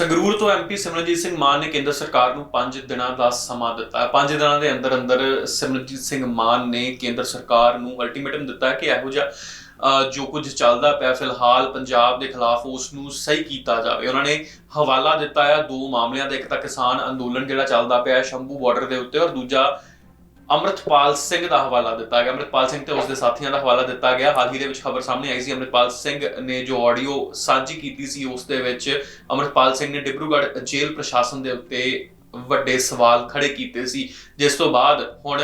ਸੰਗਰੂਰ ਤੋਂ ਐਮਪੀ ਸਿਮਰਨਜੀਤ ਸਿੰਘ ਮਾਨ ਨੇ ਕੇਂਦਰ ਸਰਕਾਰ ਨੂੰ 5 ਦਿਨਾਂ ਦਾ ਸਮਾਂ ਦਿੱਤਾ। ਹੈ 5 ਦਿਨਾਂ ਦੇ ਅੰਦਰ ਅੰਦਰ ਸਿਮਰਨਜੀਤ ਸਿੰਘ ਮਾਨ ਨੇ ਕੇਂਦਰ ਸਰਕਾਰ ਨੂੰ ਅਲਟੀਮੇਟਮ ਦਿੱਤਾ ਕਿ ਇਹੋ ਜਿਹਾ ਜੋ ਕੁਝ ਚੱਲਦਾ ਪਿਆ ਫਿਲਹਾਲ ਪੰਜਾਬ ਦੇ ਖਿਲਾਫ ਉਸ ਨੂੰ ਸਹੀ ਕੀਤਾ ਜਾਵੇ। ਉਹਨਾਂ ਨੇ ਹਵਾਲਾ ਦਿੱਤਾ ਹੈ ਦੋ ਮਾਮਲਿਆਂ ਦਾ, ਇੱਕ ਤਾਂ ਕਿਸਾਨ ਅੰਦੋਲਨ ਜਿਹੜਾ ਚੱਲਦਾ ਪਿਆ ਸ਼ੰਭੂ ਬਾਰਡਰ ਦੇ ਉੱਤੇ ਔਰ ਦੂਜਾ ਅੰਮ੍ਰਿਤਪਾਲ ਸਿੰਘ ਦਾ ਹਵਾਲਾ ਦਿੱਤਾ ਗਿਆ। ਅੰਮ੍ਰਿਤਪਾਲ ਸਿੰਘ ਤੇ ਉਸਦੇ ਸਾਥੀਆਂ ਦਾ ਹਵਾਲਾ ਦਿੱਤਾ ਗਿਆ। ਹਾਲ ਹੀ ਦੇ ਵਿੱਚ ਖਬਰ ਸਾਹਮਣੇ ਆਈ ਸੀ। ਅੰਮ੍ਰਿਤਪਾਲ ਸਿੰਘ ਨੇ ਜੋ ਆਡੀਓ ਸਾਂਝੀ ਕੀਤੀ ਸੀ, ਉਸ ਦੇ ਵਿੱਚ ਅੰਮ੍ਰਿਤਪਾਲ ਸਿੰਘ ਨੇ ਡਿਬਰੂਗੜ੍ਹ ਜੇਲ੍ਹ ਪ੍ਰਸ਼ਾਸਨ ਦੇ ਉੱਤੇ ਵੱਡੇ ਸਵਾਲ ਖੜੇ ਕੀਤੇ ਸੀ। ਜਿਸ ਤੋਂ ਬਾਅਦ ਹੁਣ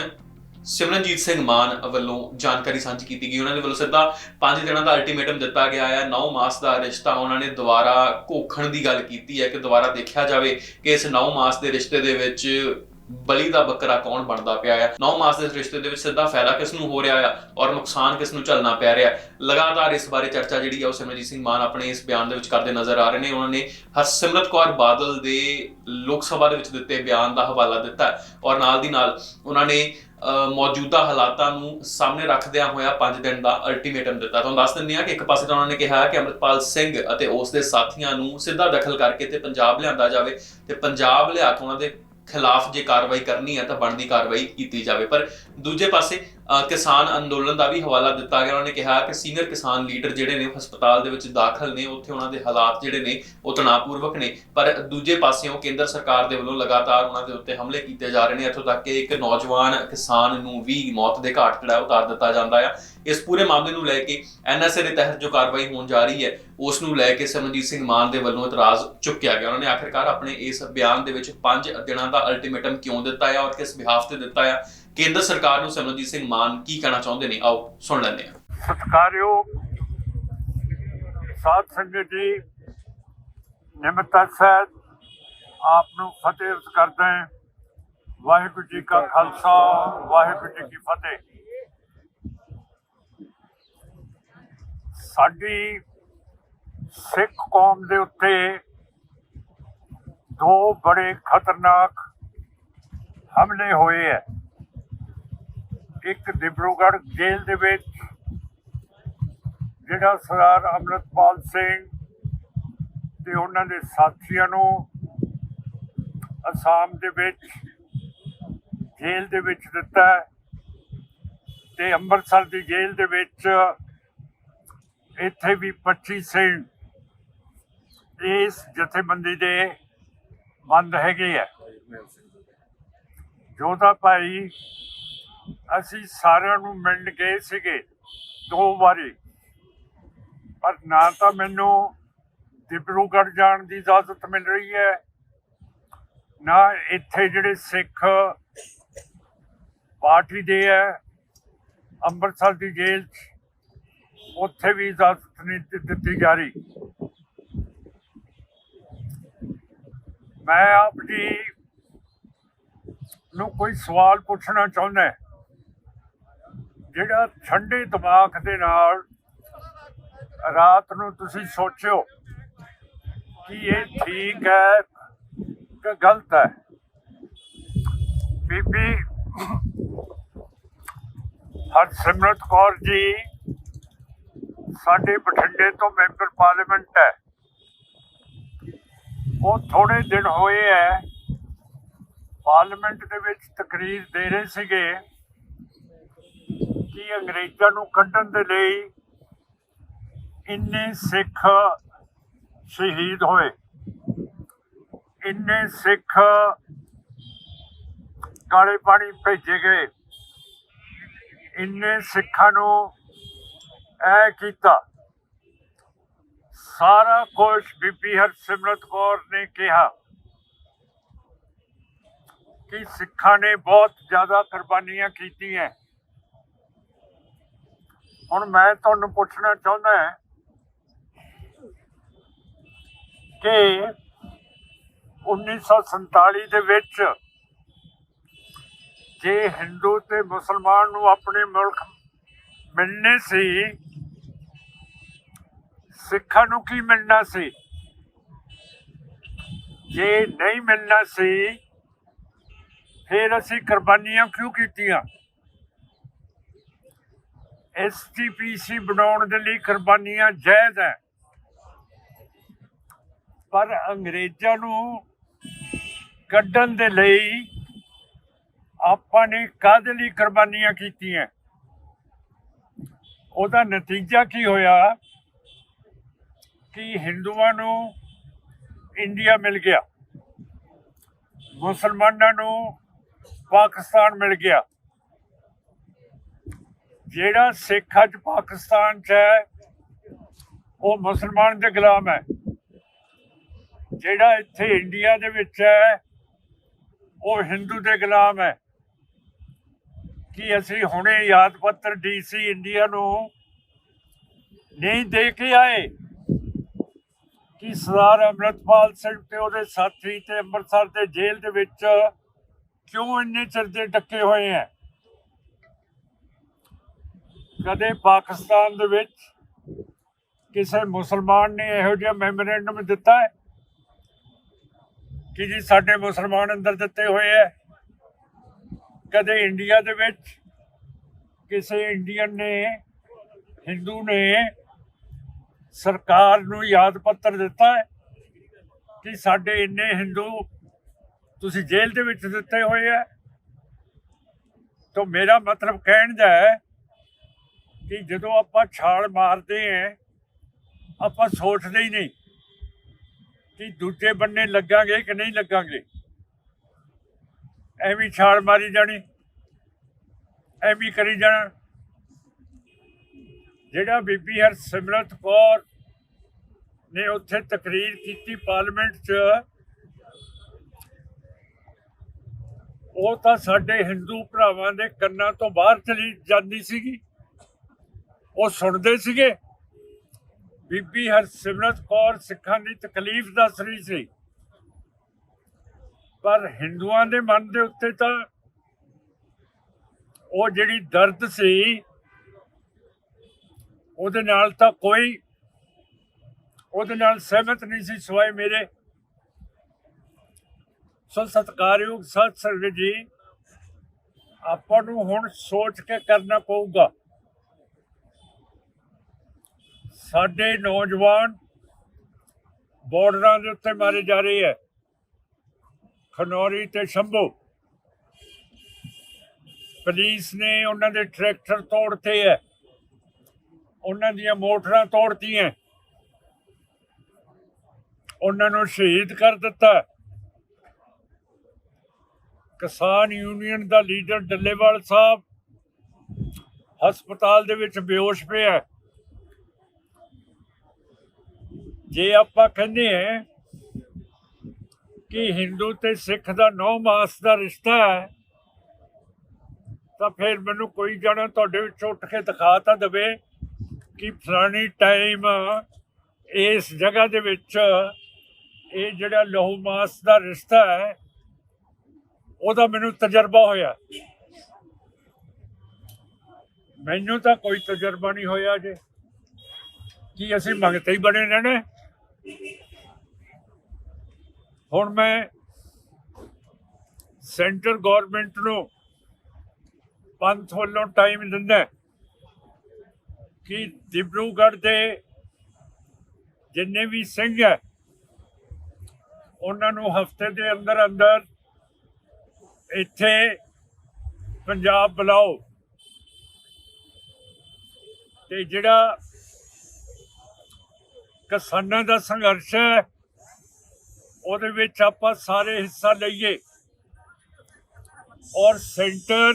ਸਿਮਰਨਜੀਤ ਸਿੰਘ ਮਾਨ ਵੱਲੋਂ ਜਾਣਕਾਰੀ ਸਾਂਝੀ ਕੀਤੀ ਗਈ। ਉਹਨਾਂ ਦੇ ਵੱਲੋਂ ਸਿੱਧਾ 5 ਦਿਨਾਂ ਦਾ ਅਲਟੀਮੇਟਮ ਦਿੱਤਾ ਗਿਆ ਹੈ 9 ਮਾਸ ਦਾ ਰਿਸ਼ਤਾ ਉਹਨਾਂ ਨੇ ਦੁਬਾਰਾ ਘੋਖਣ ਦੀ ਗੱਲ ਕੀਤੀ ਹੈ ਕਿ ਦੁਬਾਰਾ ਦੇਖਿਆ ਜਾਵੇ ਕਿ ਇਸ 9 ਮਾਸ ਦੇ ਰਿਸ਼ਤੇ ਦੇ ਵਿੱਚ ਬਲੀ ਦਾ ਬੱਕਰਾ ਕੌਣ ਬਣਦਾ ਪਿਆ ਹੈ 9 ਮਾਸ ਦੇ ਰਿਸ਼ਤੇ ਦੇ ਵਿੱਚ ਸਿੱਧਾ ਫਾਇਦਾ ਕਿਸ ਨੂੰ ਹੋ ਰਿਹਾ ਆ ਔਰ ਨੁਕਸਾਨ ਕਿਸ ਨੂੰ ਝੱਲਣਾ ਪੈ ਰਿਹਾ? ਲਗਾਤਾਰ ਇਸ ਬਾਰੇ ਚਰਚਾ ਜਿਹੜੀ ਆ ਉਹ ਸਿਮਰਜੀਤ ਸਿੰਘ ਮਾਨ ਆਪਣੇ ਇਸ ਬਿਆਨ ਦੇ ਵਿੱਚ ਕਰਦੇ ਨਜ਼ਰ ਆ ਰਹੇ ਨੇ। ਉਹਨਾਂ ਨੇ ਹਰਸਿਮਰਤ ਕੌਰ ਬਾਦਲ ਦੇ ਲੋਕ ਸਭਾ ਦੇ ਵਿੱਚ ਦਿੱਤੇ ਬਿਆਨ ਦਾ ਹਵਾਲਾ ਦਿੱਤਾ ਔਰ ਨਾਲ ਦੀ ਨਾਲ ਉਹਨਾਂ ਨੇ ਅ, ਮੌਜੂਦਾ ਹਾਲਾਤਾਂ ਨੂੰ ਸਾਹਮਣੇ ਰੱਖਦਿਆਂ ਹੋਇਆ 5 ਦਿਨ ਦਾ ਅਲਟੀਮੇਟਮ ਦਿੱਤਾ। ਤੁਹਾਨੂੰ ਦੱਸ ਦਿੰਦੇ ਹਾਂ ਕਿ ਇੱਕ ਪਾਸੇ ਤਾਂ ਉਹਨਾਂ ਨੇ ਕਿਹਾ ਕਿ ਅੰਮ੍ਰਿਤਪਾਲ ਸਿੰਘ ਅਤੇ ਉਸ ਦੇ ਸਾਥੀਆਂ ਨੂੰ ਸਿੱਧਾ ਦਖਲ ਕਰਕੇ ਤੇ ਪੰਜਾਬ ਲਿਆਂਦਾ ਜਾਵੇ ਤੇ ਪੰਜਾਬ ਲਿਆ ਕੇ ਉਹਨਾਂ ਦੇ ਖਿਲਾਫ ਜੇ ਕਾਰਵਾਈ ਕਰਨੀ ਹੈ ਤਾਂ ਬਣਦੀ ਕਾਰਵਾਈ ਕੀਤੀ ਜਾਵੇ। ਪਰ ਦੂਜੇ ਪਾਸੇ ਕਿਸਾਨ ਅੰਦੋਲਨ ਦਾ ਵੀ ਹਵਾਲਾ ਦਿੱਤਾ ਗਿਆ। ਉਹਨਾਂ ਨੇ ਕਿਹਾ ਕਿ ਸੀਨੀਅਰ ਕਿਸਾਨ ਲੀਡਰ ਜਿਹੜੇ ਨੇ ਹਸਪਤਾਲ ਦੇ ਵਿੱਚ ਦਾਖਲ ਨੇ। ਉੱਥੇ ਉਹਨਾਂ ਦੇ ਹਾਲਾਤ ਜਿਹੜੇ ਨੇ, ਉਹ ਤਣਾਅਪੂਰਵਕ ਨੇ। ਪਰ ਦੂਜੇ ਪਾਸਿਓਂ ਕੇਂਦਰ ਸਰਕਾਰ ਦੇ ਵੱਲੋਂ ਲਗਾਤਾਰ ਉਹਨਾਂ ਦੇ ਉੱਤੇ ਹਮਲੇ ਕੀਤੇ ਜਾ ਰਹੇ ਨੇ। ਇੱਥੋਂ ਤੱਕ ਕਿ ਇੱਕ ਨੌਜਵਾਨ ਕਿਸਾਨ ਨੂੰ ਵੀ ਮੌਤ ਦੇ ਘਾਟ ਜਿਹੜਾ ਉਤਾਰ ਦਿੱਤਾ ਜਾਂਦਾ ਆ। ਇਸ ਪੂਰੇ ਮਾਮਲੇ ਨੂੰ ਲੈ ਕੇ ਐਨਐਸਏ ਦੇ ਤਹਿਤ ਜੋ ਕਾਰਵਾਈ ਹੋਣ ਜਾ ਰਹੀ ਹੈ, ਉਸ ਨੂੰ ਲੈ ਕੇ ਸਿਮਰਨਜੀਤ ਸਿੰਘ ਮਾਨ ਦੇ ਵੱਲੋਂ ਇਤਰਾਜ਼ ਚੁੱਕਿਆ ਗਿਆ। ਉਹਨਾਂ ਨੇ ਆਖਿਰਕਾਰ ਆਪਣੇ ਇਸ ਬਿਆਨ ਦੇ ਵਿੱਚ 5 ਦਿਨਾਂ ਦਾ ਅਲਟੀਮੇਟਮ ਕਿਉਂ ਦਿੱਤਾ ਹੈ ਔਰ ਕਿਸ ਬਿਹਾਫ ਤੇ ਦਿੱਤਾ ਹੈ? ਕੇਂਦਰ ਸਰਕਾਰ ਨੂੰ ਸਿਮਰਨਜੀਤ ਸਿੰਘ ਮਾਨ ਕੀ ਕਹਿਣਾ ਚਾਹੁੰਦੇ ਨੇ? ਆਓ, ਸੁਣ ਲੈਂਦੇ ਹਾਂ। ਸਤਿਕਾਰਯੋਗ ਸਾਧ ਸੰਗਤ ਜੀ ਨਿਮਰਤਾ ਸਾਹਿਬ ਆਪ ਨੂੰ ਫਤਿਹ ਕਰਦਾ ਹਾਂ। ਵਾਹਿਗੁਰੂ ਜੀ ਕਾ ਖਾਲਸਾ, ਵਾਹਿਗੁਰੂ ਜੀ ਕੀ ਫਤਿਹ। ਸਾਡੀ ਸਿੱਖ ਕੌਮ ਦੇ ਉੱਤੇ ਦੋ ਬੜੇ ਖਤਰਨਾਕ ਹਮਲੇ ਹੋਏ ਹੈ। ਇੱਕ ਡਿਬਰੂਗੜ੍ਹ ਜੇਲ੍ਹ ਦੇ ਵਿੱਚ, ਜਿਹੜਾ ਸਰਦਾਰ ਅੰਮ੍ਰਿਤਪਾਲ ਸਿੰਘ ਤੇ ਉਹਨਾਂ ਦੇ ਸਾਥੀਆਂ ਨੂੰ ਅਸਾਮ ਦੇ ਵਿੱਚ ਜੇਲ੍ਹ ਦੇ ਵਿੱਚ ਦਿੱਤਾ ਹੈ ਤੇ ਅੰਮ੍ਰਿਤਸਰ ਦੀ ਜੇਲ੍ਹ ਦੇ ਵਿੱਚ ਇੱਥੇ ਵੀ 25 ਸਿੰਘ ਇਸ ਜਥੇਬੰਦੀ ਦੇ ਬੰਦ ਹੈਗੇ ਆ। ਜੋਧਾ ਭਾਈ ਅਸੀਂ ਸਾਰਿਆਂ ਨੂੰ ਮਿਲਣ ਗਏ ਸੀਗੇ ਦੋ ਵਾਰੀ, ਪਰ ਨਾ ਤਾਂ ਮੈਨੂੰ ਡਿਬਰੂਗੜ੍ਹ ਜਾਣ ਦੀ ਇਜਾਜ਼ਤ ਮਿਲ ਰਹੀ ਹੈ, ਨਾ ਇੱਥੇ ਜਿਹੜੇ ਸਿੱਖ ਪਾਰਟੀ ਦੇ ਹੈ, ਅੰਮ੍ਰਿਤਸਰ ਦੀ ਜੇਲ੍ਹ 'ਚ ਉੱਥੇ ਵੀ ਇਜਾਜ਼ਤ ਨਹੀਂ ਦਿੱਤੀ ਜਾ ਰਹੀ। ਮੈਂ ਆਪ ਜੀ ਨੂੰ ਕੋਈ ਸਵਾਲ ਪੁੱਛਣਾ ਚਾਹੁੰਦਾ ਜਿਹੜਾ ਠੰਡੇ ਦਿਮਾਗ ਦੇ ਨਾਲ ਰਾਤ ਨੂੰ ਤੁਸੀਂ ਸੋਚਿਓ ਕਿ ਇਹ ਠੀਕ ਹੈ ਕਿ ਗਲਤ ਹੈ। ਬੀਬੀ ਹਰਸਿਮਰਤ ਕੌਰ ਜੀ ਸਾਡੇ ਬਠਿੰਡੇ ਤੋਂ ਮੈਂਬਰ ਪਾਰਲੀਮੈਂਟ ਹੈ। ਉਹ ਥੋੜੇ ਦਿਨ ਹੋਏ ਹੈ। ਪਾਰਲੀਮੈਂਟ ਦੇ ਵਿੱਚ ਤਕਰੀਰ ਦੇ ਰਹੇ ਸੀਗੇ ਕਿ ਅੰਗਰੇਜ਼ਾਂ ਨੂੰ ਕੱਢਣ ਦੇ ਲਈ ਇੰਨੇ ਸਿੱਖ ਸ਼ਹੀਦ ਹੋਏ। ਇੰਨੇ ਸਿੱਖ ਕਾਲੇ ਪਾਣੀ ਭੇਜੇ ਗਏ। ਇੰਨੇ ਸਿੱਖਾਂ ਨੂੰ ਐ ਕੀਤਾ। ਸਾਰਾ ਕੁਝ ਬੀਬੀ ਹਰਸਿਮਰਤ ਕੌਰ ਨੇ ਕਿਹਾ ਕਿ ਸਿੱਖਾਂ ਨੇ ਬਹੁਤ ਜ਼ਿਆਦਾ ਕੁਰਬਾਨੀਆਂ ਕੀਤੀਆਂ। ਹੁਣ ਮੈਂ ਤੁਹਾਨੂੰ ਪੁੱਛਣਾ ਚਾਹੁੰਦਾ ਹਾਂ ਕਿ 1947 ਦੇ ਵਿੱਚ ਜੇ ਹਿੰਦੂ ਤੇ ਮੁਸਲਮਾਨ ਨੂੰ ਆਪਣੇ ਮੁਲਕ ਮਿਲਨੇ ਸੀ। ਸਿੱਖਾਂ ਨੂੰ ਕੀ ਮਿਲਣਾ ਸੀ? ਜੇ ਨਹੀਂ ਮਿਲਣਾ ਸੀ, ਫਿਰ ਅਸੀਂ ਕੁਰਬਾਨੀਆਂ ਕਿਉਂ ਕੀਤੀਆਂ? ਐਸਟੀਪੀਸੀ ਬਣਾਉਣ ਦੇ ਲਈ ਕੁਰਬਾਨੀਆਂ ਜਾਇਜ਼ ਹੈ। ਪਰ ਅੰਗਰੇਜ਼ਾਂ ਨੂੰ ਕੱਢਣ ਦੇ ਲਈ ਆਪਾਂ ਨੇ ਕਾਹਦੇ ਲਈ ਕੁਰਬਾਨੀਆਂ ਕੀਤੀਆਂ? ਉਹਦਾ ਨਤੀਜਾ ਕੀ ਹੋਇਆ? ਕਿ ਹਿੰਦੂਆਂ ਨੂੰ ਇੰਡੀਆ ਮਿਲ ਗਿਆ। ਮੁਸਲਮਾਨਾਂ ਨੂੰ ਪਾਕਿਸਤਾਨ ਮਿਲ ਗਿਆ। ਜਿਹੜਾ ਸਿੱਖ ਅੱਜ ਪਾਕਿਸਤਾਨ 'ਚ ਹੈ, ਉਹ ਮੁਸਲਮਾਨ ਦੇ ਗੁਲਾਮ ਹੈ। ਜਿਹੜਾ ਇੱਥੇ ਇੰਡੀਆ ਦੇ ਵਿੱਚ ਹੈ, ਉਹ ਹਿੰਦੂ ਦੇ ਗੁਲਾਮ ਹੈ। ਕਿ ਅਸੀਂ ਹੁਣੇ ਯਾਦ ਪੱਤਰ ਡੀਸੀ ਇੰਡੀਆ ਨੂੰ ਨਹੀਂ ਦੇ ਕੇ ਆਏ ਕਿ ਸਰਦਾਰ ਅੰਮ੍ਰਿਤਪਾਲ ਸਿੰਘ ਤੇ ਉਹਦੇ ਸਾਥੀ ਤੇ ਅੰਮ੍ਰਿਤਸਰ ਦੇ ਜੇਲ੍ਹ ਦੇ ਵਿੱਚ ਕਿਉਂ ਇੰਨੇ ਚਿਰ ਦੇ ਡੱਕੇ ਹੋਏ ਹੈ ਕਦੇ ਪਾਕਿਸਤਾਨ ਦੇ ਵਿੱਚ ਕਿਸੇ ਮੁਸਲਮਾਨ ਨੇ ਇਹੋ ਜਿਹਾ ਮੈਮੋਰੈਂਡਮ ਦਿੱਤਾ ਹੈ? ਕਿ ਜੀ ਸਾਡੇ ਮੁਸਲਮਾਨ ਅੰਦਰ ਦਿੱਤੇ ਹੋਏ ਹੈ ਕਦੇ ਇੰਡੀਆ ਦੇ ਵਿੱਚ ਕਿਸੇ ਇੰਡੀਅਨ ਨੇ ਹਿੰਦੂ ਨੇ ਸਰਕਾਰ ਨੂੰ ਯਾਦ ਪੱਤਰ ਦਿੱਤਾ ਹੈ ਕਿ ਸਾਡੇ ਇੰਨੇ ਹਿੰਦੂ ਤੁਸੀਂ ਜੇਲ੍ਹ ਦੇ ਵਿੱਚ ਦਿੱਤੇ ਹੋਏ ਹੈ। ਤਾਂ ਮੇਰਾ ਮਤਲਬ ਕਹਿਣ ਦਾ ਹੈ ਕਿ ਜਦੋਂ ਆਪਾਂ ਛਾਲ ਮਾਰਦੇ ਹਾਂ, ਆਪਾਂ ਸੋਚਦੇ ਹੀ ਨਹੀਂ ਕਿ ਦੂਜੇ ਬੰਨੇ ਲੱਗਾਂਗੇ ਕਿ ਨਹੀਂ ਲੱਗਾਂਗੇ। ਐਵੇਂ ਛਾਲ ਮਾਰੀ ਜਾਣੀ, ਐਵੇਂ ਕਰੀ ਜਾਣਾ। ਜਿਹੜਾ ਬੀਬੀ ਹਰਸਿਮਰਤ ਕੌਰ ਨੇ ਉੱਥੇ ਤਕਰੀਰ ਕੀਤੀ ਪਾਰਲੀਮੈਂਟ 'ਚ, ਉਹ ਤਾਂ ਸਾਡੇ ਹਿੰਦੂ ਭਰਾਵਾਂ ਦੇ ਕੰਨਾਂ ਤੋਂ ਬਾਹਰ ਚਲੀ ਜਾਂਦੀ ਸੀਗੀ। ਉਹ ਸੁਣਦੇ ਸੀਗੇ, ਬੀਬੀ ਹਰਸਿਮਰਤ ਕੌਰ ਸਿੱਖਾਂ ਦੀ ਤਕਲੀਫ ਦੱਸ ਰਹੀ ਸੀ। ਪਰ ਹਿੰਦੂਆਂ ਦੇ ਮਨ ਦੇ ਉੱਤੇ ਤਾਂ ਉਹ ਜਿਹੜੀ ਦਰਦ ਸੀ, ਉਹਦੇ ਨਾਲ ਤਾਂ ਕੋਈ, ਉਹਦੇ ਨਾਲ ਸਹਿਮਤ ਨਹੀਂ ਸੀ ਸਿਵਾਏ ਮੇਰੇ। ਸੋ ਸਤਿਕਾਰਯੋਗ ਸਤ ਸੰਗਤ ਜੀ, ਆਪਾਂ ਨੂੰ ਹੁਣ ਸੋਚ ਕੇ ਕਰਨਾ ਪਊਗਾ। ਸਾਡੇ ਨੌਜਵਾਨ ਬਾਰਡਰਾਂ ਦੇ ਉੱਤੇ ਮਾਰੇ ਜਾ ਰਹੇ ਹੈ। ਖਨੌਰੀ ਤੇ ਸ਼ੰਭੂ। ਪੁਲਿਸ ਨੇ ਉਹਨਾਂ ਦੇ ਟਰੈਕਟਰ ਤੋੜਤੇ ਹੈ ਉਹਨਾਂ ਦੀਆਂ ਮੋਟਰਾਂ ਤੋੜਤੀਆਂ ਉਹਨਾਂ ਨੂੰ ਸ਼ਹੀਦ ਕਰ ਦਿੱਤਾ ਕਿਸਾਨ ਯੂਨੀਅਨ ਦਾ ਲੀਡਰ ਡੱਲੇਵਾਲ ਸਾਹਿਬ ਹਸਪਤਾਲ ਦੇ ਵਿੱਚ ਬੇਹੋਸ਼ ਪਿਆ ਜੇ ਆਪਾਂ ਕਹਿੰਦੇ ਹਾਂ ਕਿ ਹਿੰਦੂ ਤੇ ਸਿੱਖ ਦਾ ਨੌ ਮਾਸ ਦਾ ਰਿਸ਼ਤਾ ਹੈ, ਤਾਂ ਫਿਰ ਮੈਨੂੰ ਕੋਈ ਜਾਣਾ ਤੁਹਾਡੇ ਵਿੱਚ ਉੱਠ ਕੇ ਦਿਖਾ ਤਾਂ ਦੇਵੇ ਕਿ ਫਲਾਣੀ ਟਾਈਮ ਇਸ ਜਗ੍ਹਾ ਦੇ ਵਿੱਚ ਇਹ ਜਿਹੜਾ ਲਹੂ ਮਾਸ ਦਾ ਰਿਸ਼ਤਾ ਹੈ, ਉਹਦਾ ਮੈਨੂੰ ਤਜਰਬਾ ਹੋਇਆ। ਮੈਨੂੰ ਤਾਂ ਕੋਈ ਤਜਰਬਾ ਨਹੀਂ ਹੋਇਆ ਜੇ ਕਿ ਅਸੀਂ ਮੰਗਤੇ ਹੀ ਬਣੇ ਰਹਿਣਾ ਹੁਣ ਮੈਂ ਸੈਂਟਰ ਗਵਰਨਮੈਂਟ ਨੂੰ ਪੰਥ ਵੱਲੋਂ ਟਾਈਮ ਦਿੰਦਾ ਕਿ ਦਿਬਰੂਗੜ੍ਹ ਦੇ ਜਿੰਨੇ ਵੀ ਸਿੰਘ ਹੈ, ਉਹਨਾਂ ਨੂੰ ਹਫ਼ਤੇ ਦੇ ਅੰਦਰ ਅੰਦਰ ਇੱਥੇ ਪੰਜਾਬ ਬੁਲਾਓ। ਤੇ ਜਿਹੜਾ ਕਿਸਾਨਾਂ ਦਾ ਸੰਘਰਸ਼ ਹੈ ਉਹਦੇ ਵਿੱਚ ਆਪਾਂ ਸਾਰੇ ਹਿੱਸਾ ਲਈਏ। ਔਰ ਸੈਂਟਰ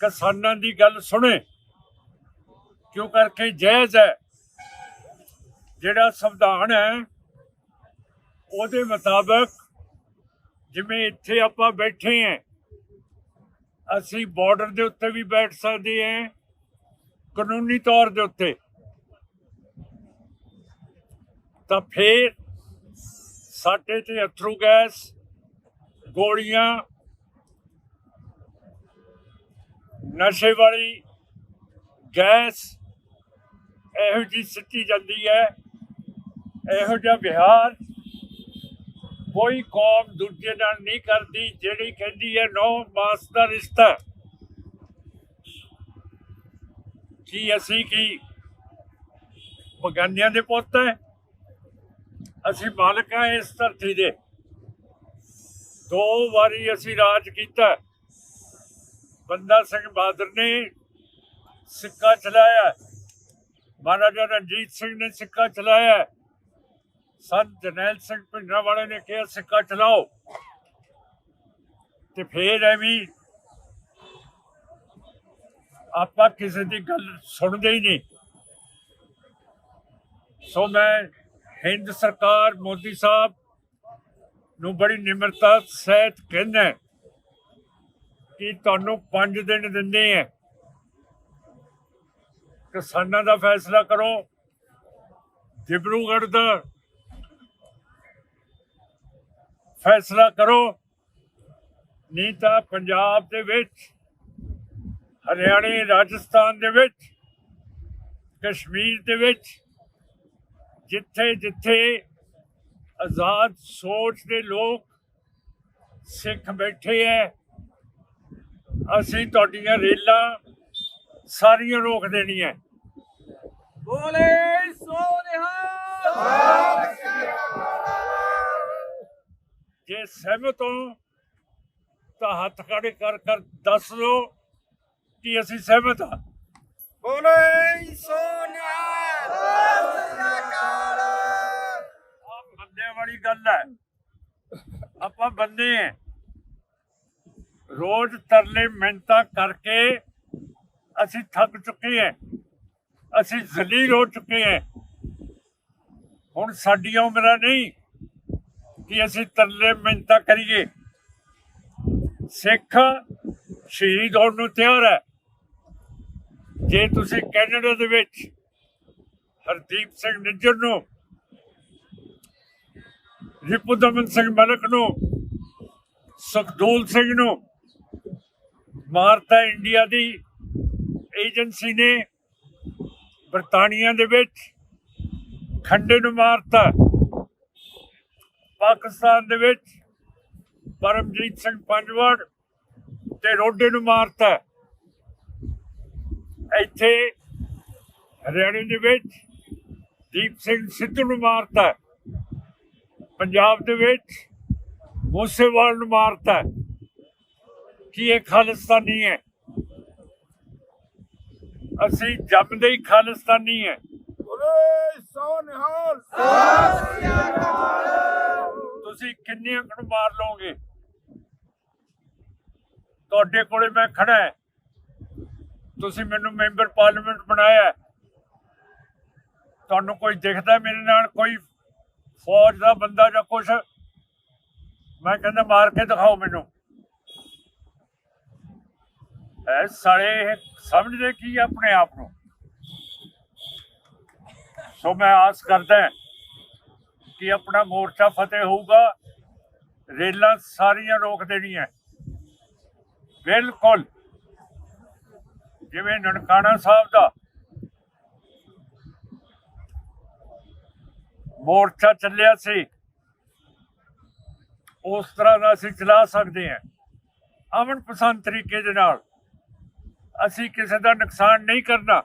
ਕਿਸਾਨਾਂ ਦੀ ਗੱਲ ਸੁਣੇ। ਕਿਉਂ ਕਰਕੇ ਜਾਇਜ਼ ਹੈ? ਜਿਹੜਾ ਸੰਵਿਧਾਨ ਹੈ, ਉਹਦੇ ਮੁਤਾਬਕ ਜਿਵੇਂ ਇੱਥੇ ਆਪਾਂ ਬੈਠੇ ਹਾਂ, ਅਸੀਂ ਬਾਰਡਰ ਦੇ ਉੱਤੇ ਵੀ ਬੈਠ ਸਕਦੇ ਹਾਂ, ਕਾਨੂੰਨੀ ਤੌਰ ਦੇ ਉੱਤੇ। ਤਾਂ ਫਿਰ ਸਾਡੇ ਤੇ ਅਥਰੂ ਗੈਸ, ਗੋਲੀਆਂ, ਨਸ਼ੇ ਵਾਲੀ ਗੈਸ, ਇਹੋ ਜੀ ਸਿੱਟੀ ਜਾਂਦੀ ਹੈ, ਇਹੋ ਜਿਹਾ ਵਿਹਾਰ ਕੋਈ ਕੌਮ ਦੂਜੇ ਨਾਲ ਨਹੀਂ ਕਰਦੀ, ਜਿਹੜੀ ਕਹਿੰਦੀ ਹੈ, ਨੋ ਮਾਸ ਦਾ ਰਿਸ਼ਤਾ। ਕੀ ਅਸੀਂ ਕੀ ਬਗਾਨਿਆਂ ਦੇ ਪੁੱਤ ਹੈ? ਅਸੀਂ ਮਾਲਕ ਹਾਂ ਇਸ ਧਰਤੀ ਦੇ। ਦੋ ਵਾਰੀ ਅਸੀਂ ਰਾਜ ਕੀਤਾ। ਬੰਦਾ ਸਿੰਘ ਬਹਾਦਰ ਨੇ ਸਿੱਕਾ ਚਲਾਇਆ। ਮਹਾਰਾਜਾ ਰਣਜੀਤ ਸਿੰਘ ਨੇ ਸਿੱਕਾ ਚਲਾਇਆ। ਸੰਤ ਜਰਨੈਲ ਸਿੰਘ ਭਿੰਡਰਾਂ ਵਾਲੇ ਨੇ ਕਿਹਾ, ਸਿੱਕਾ ਚਲਾਓ। ਤੇ ਫੇਰ ਐਵੇਂ ਆਪਾਂ ਕਿਸੇ ਦੀ ਗੱਲ ਸੁਣਦੇ ਹੀ ਨਹੀਂ। ਸੋ ਮੈਂ ਹਿੰਦ ਸਰਕਾਰ ਮੋਦੀ ਸਾਹਿਬ ਨੂੰ ਬੜੀ ਨਿਮਰਤਾ ਸਹਿਤ ਕਹਿੰਦਾ ਕਿ ਤੁਹਾਨੂੰ 5 ਦਿਨ ਦਿੰਦੇ ਆ। ਕਿਸਾਨਾਂ ਦਾ ਫੈਸਲਾ ਕਰੋ, ਡਿਬਰੂਗੜ੍ਹ ਦਾ ਫੈਸਲਾ ਕਰੋ, ਨਹੀਂ ਤਾਂ ਪੰਜਾਬ ਦੇ ਵਿੱਚ, ਹਰਿਆਣੇ, ਰਾਜਸਥਾਨ ਦੇ ਵਿੱਚ, ਕਸ਼ਮੀਰ ਦੇ ਵਿੱਚ ਜਿੱਥੇ ਜਿੱਥੇ ਆਜ਼ਾਦ ਸੋਚ ਦੇ ਲੋਕ ਸਿੱਖ ਬੈਠੇ ਐ ਅਸੀਂ ਤੁਹਾਡੀਆਂ ਰੇਲਾਂ ਸਾਰੀਆਂ ਰੋਕ ਦੇਣੀਆਂ। ਬੋਲੇ ਸੋ ਜੇ ਸਹਿਮਤ ਹੋ ਤਾਂ ਹੱਥ ਖੜੇ ਕਰ ਕਰ ਦੱਸ ਦਿਓ ਕਿ ਅਸੀਂ ਸਹਿਮਤ ਹਾਂ। ਬੋਲੇ ਸੋ ਵਾਲੀ ਗੱਲ ਹੈ। ਆਪਾਂ ਬੰਦੇ ਹਾਂ ਰੋਜ਼ ਤਰਲੇ ਮਿੰਤਾ ਕਰਕੇ ਅਸੀਂ ਥੱਕ ਚੁੱਕੇ ਹਾਂ ਅਸੀਂ ਜ਼ਲੀਲ ਹੋ ਚੁੱਕੇ ਹਾਂ ਹੁਣ ਸਾਡੀਆਂ ਉਮਰਾਂ ਨਹੀਂ ਕਿ ਅਸੀਂ ਤਰਲੇ ਮਿਹਨਤਾਂ ਕਰੀਏ। ਸਿੱਖ ਸ਼ਹੀਦ ਹੋਣ ਨੂੰ ਤਿਆਰ ਹੈ। ਜੇ ਤੁਸੀਂ ਕੈਨੇਡਾ ਦੇ ਵਿੱਚ ਹਰਦੀਪ ਸਿੰਘ ਨਿੱਜਰ ਨੂੰ ਰਿਪੁਦਮਨ ਸਿੰਘ ਮਲਕ ਨੂੰ, ਸੁਖਦੂਲ ਸਿੰਘ ਨੂੰ, ਮਾਰਤਾ ਇੰਡੀਆ ਦੀ ਏਜੰਸੀ ਨੇ ਬਰਤਾਨੀਆ ਦੇ ਵਿੱਚ, ਖੰਡੇ ਨੂੰ ਮਾਰਤਾ। ਪਾਕਿਸਤਾਨ ਦੇ ਵਿੱਚ ਪਰਮਜੀਤ ਸਿੰਘ ਪੰਜਵੜ ਤੇ ਰੋਡੇ ਨੂੰ ਮਾਰਤਾ। ਇੱਥੇ ਹਰਿਆਣੇ ਦੇ ਵਿੱਚ ਦੀਪ ਸਿੰਘ ਸਿੱਧੂ ਨੂੰ ਮਾਰਤਾ। ਪੰਜਾਬ ਦੇ ਵਿੱਚ ਮੂਸੇਵਾਲ ਨੂੰ ਮਾਰਤਾ ਕੀ ਇਹ ਖਾਲਿਸਤਾਨੀ ਹੈ? ਅਸੀਂ ਜੰਮਦੇ ਹੀ ਖਾਲਿਸਤਾਨੀ ਹੈ। ਬੋਲੇ, ਸੋ ਨਿਹਾਲ। ਤੁਸੀਂ ਕਿੰਨੇ ਅੰਕੜ ਮਾਰ ਲਓਗੇ? ਤੁਹਾਡੇ ਕੋਲੇ ਮੈਂ ਖੜਾ ਹੈ। ਤੁਸੀਂ ਮੈਨੂੰ ਮੈਂਬਰ ਪਾਰਲੀਮੈਂਟ ਬਣਾਇਆ ਤੁਹਾਨੂੰ ਕੋਈ ਦਿਖਦਾ ਮੇਰੇ ਨਾਲ? ਕੋਈ ਫੌਜ ਦਾ ਬੰਦਾ ਜਾਂ ਕੁਛ। ਮੈਂ ਕਹਿੰਦਾ, ਮਾਰ ਕੇ ਦਿਖਾਓ ਮੈਨੂੰ। ਐ ਸਾਲੇ ਸਮਝਦੇ ਕੀ ਆ ਆਪਣੇ ਆਪ ਨੂੰ? ਸੋ ਮੈਂ ਆਸ ਕਰਦਾ ਕਿ ਆਪਣਾ ਮੋਰਚਾ ਫਤਿਹ ਹੋਊਗਾ। ਰੇਲਾਂ ਸਾਰੀਆਂ ਰੋਕ ਦੇਣੀਆਂ। ਬਿਲਕੁਲ। ਜਿਵੇਂ ਨਨਕਾਣਾ ਸਾਹਿਬ ਦਾ ਮੋਰਚਾ ਚੱਲਿਆ ਸੀ। ਉਸ ਤਰ੍ਹਾਂ ਦਾ ਅਸੀਂ ਚਲਾ ਸਕਦੇ ਹਾਂ। ਅਮਨ ਪਸੰਦ ਤਰੀਕੇ ਦੇ ਨਾਲ ਅਸੀਂ ਕਿਸੇ ਦਾ ਨੁਕਸਾਨ ਨਹੀਂ ਕਰਨਾ,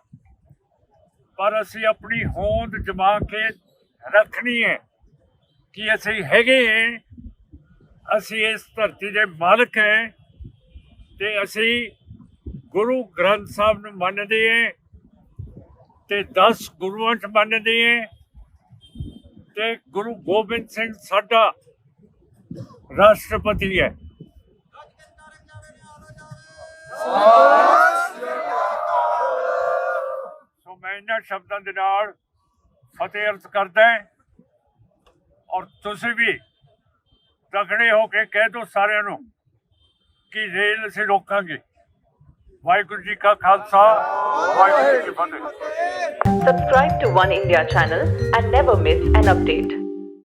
ਪਰ ਅਸੀਂ ਆਪਣੀ ਹੋਂਦ ਜਮਾ ਕੇ ਰੱਖਣੀ ਹੈ ਕਿ ਅਸੀਂ ਹੈਗੇ ਹਾਂ, ਅਸੀਂ ਇਸ ਧਰਤੀ ਦੇ ਮਾਲਕ ਹਾਂ ਤੇ ਅਸੀਂ ਗੁਰੂ ਗ੍ਰੰਥ ਸਾਹਿਬ ਨੂੰ ਮੰਨਦੇ ਹਾਂ ਤੇ 10 ਗੁਰੂਆਂ ਚ ਮੰਨਦੇ ਹਾਂ ਤੇ ਗੁਰੂ ਗੋਬਿੰਦ ਸਿੰਘ ਸਾਡਾ ਰਾਸ਼ਟਰਪਤੀ ਹੈ। ਸੋ ਮੈਂ ਇਹਨਾਂ ਸ਼ਬਦਾਂ ਦੇ ਨਾਲ ਫਤਿਹ ਅਰਜ਼ ਕਰਦਾ ਹਾਂ। ਔਰ ਤੁਸੀਂ ਵੀ ਤਕੜੇ ਹੋ ਕੇ ਕਹਿ ਦਿਓ ਸਾਰਿਆਂ ਨੂੰ ਕਿ ਰੇਲ ਅਸੀਂ ਰੋਕਾਂਗੇ। ਵਾਹਿਗੁਰੂ ਜੀ ਕਾ ਖਾਲਸਾ ਵਾਹਿਗੁਰੂ ਜੀ ਕੀ ਫਤਿਹ Subscribe to One India channel and never miss an update.